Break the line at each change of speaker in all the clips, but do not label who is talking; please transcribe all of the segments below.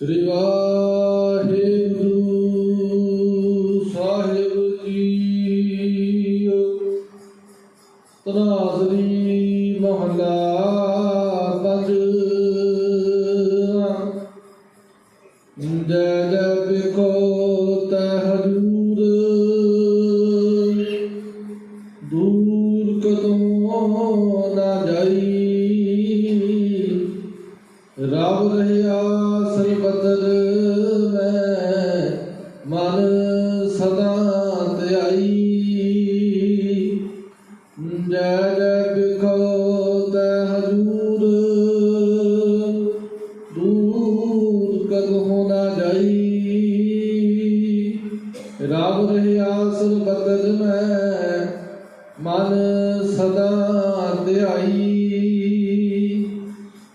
ਸ੍ਰੀ ਵਾਹਿਗੁਰੂ ਸਾਹਿਬ ਜੀ ਤਨਾਸਰੀ ਮਹਲਾ ਪੰਜ ਜੈ ਬਿਕੋ ਤੈ ਦੂਰ ਨਾ ਜਾਈ? ਰਬ ਰਹਿਆ ਸਰਬਤਰ ਮੈਂ, ਮਨ ਸਦਾ ਧਿਆਈ।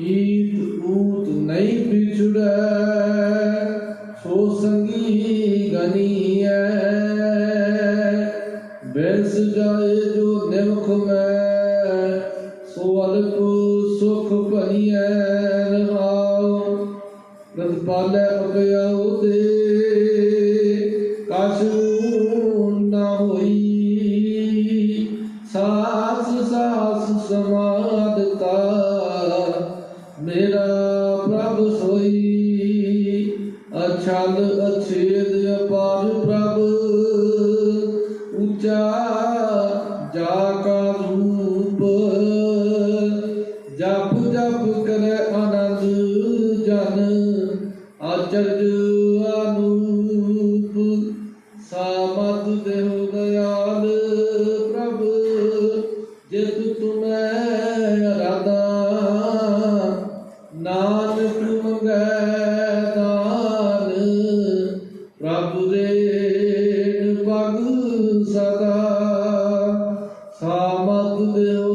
ਈਤ ਊਤ ਨਹੀਂ ਵਿਛੜੈ ਸੋ ਸੰਗੀ ਗਨੀ ਗਨੀਐ। ਬੈਸ ਜਾਏ ਜੋ ਨਿਮਖ ਮੈਂ, ਸੋ ਅਲਪ ਸੁਖ ਭਨੀਐ ਰਤ ਪਾਲੇ ਅਪਿਆਉ ਦੇ ਕਾਸ਼ੂ ਨਾ ਹੋਈ। ਸਾਸ ਸਾਸ ਸਮਾਦਤਾ, ਮੇਰਾ ਪ੍ਰਭ ਸੋਈ। ਅਛਲ ਅਛੇਦ ਅਚਰਜ ਅਨੂਪ ਸਾਮਦ ਦੇਹੁ ਦਇਆਲ ਪ੍ਰਭ, ਜਿਤ ਤੁਮੈ ਅਰਾਧਾ ਨਾਨਕ ਮੰਗੈ ਦਾਨ ਦੇ ਪਗ ਸਦਾ ਸਾਮਦ ਦੇਹੁ